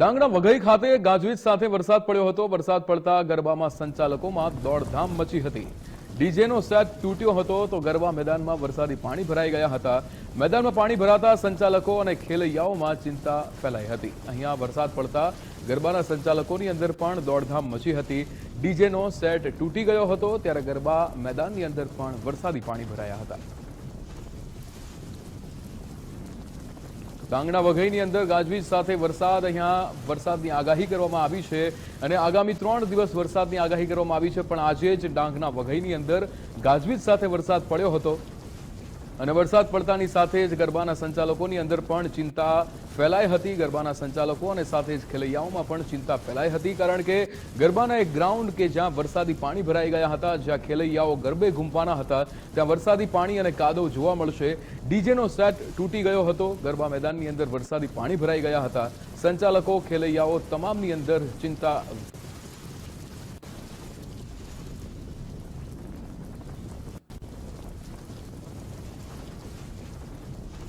ડાંગના વઘઈ ખાતે ગાજવીજ સાથે વરસાદ પડ્યો હતો. વરસાદ પડતા ગરબામાં સંચાલકોમાં દોડધામ મચી હતી. ડીજેનો સેટ તૂટ્યો હતો તો ગરબા મેદાનમાં વરસાદી પાણી ભરાઈ ગયા હતા. મેદાનમાં પાણી ભરાતા સંચાલકો અને ખેલૈયાઓમાં ચિંતા ફેલાઈ હતી. અહીંયા વરસાદ પડતા ગરબાના સંચાલકોની અંદર પણ દોડધામ મચી હતી. ડીજેનો સેટ તૂટી ગયો હતો ત્યારે ગરબા મેદાનની અંદર પણ વરસાદી પાણી ભરાયા હતા. ડાંગના વઘઈની અંદર ગાજવીજ સાથે વરસાદ અહીંયા વરસાદની આગાહી કરવામાં આવી છે અને આગામી ત્રણ દિવસ વરસાદની આગાહી કરવામાં આવી છે. પણ આજે જ ડાંગના વઘઈની અંદર ગાજવીજ સાથે વરસાદ પડ્યો હતો. અને વરસાદ પડતાની સાથે જ ગરબાના સંચાલકોની અંદર પણ ચિંતા ફેલાઈ હતી. ગરબાના સંચાલકો અને સાથે જ ખેલૈયાઓમાં પણ ચિંતા ફેલાઈ હતી કારણ કે ગરબાના એક ગ્રાઉન્ડ કે જ્યાં વરસાદી પાણી ભરાઈ ગયા હતા, જ્યાં ખેલૈયાઓ ગરબે ઘૂંપાના હતા, ત્યાં વરસાદી પાણી અને કાદવ જોવા મળશે. ડીજેનો સેટ તૂટી ગયો હતો. ગરબા મેદાનની અંદર વરસાદી પાણી ભરાઈ ગયા હતા. સંચાલકો, ખેલૈયાઓ તમામની અંદર ચિંતા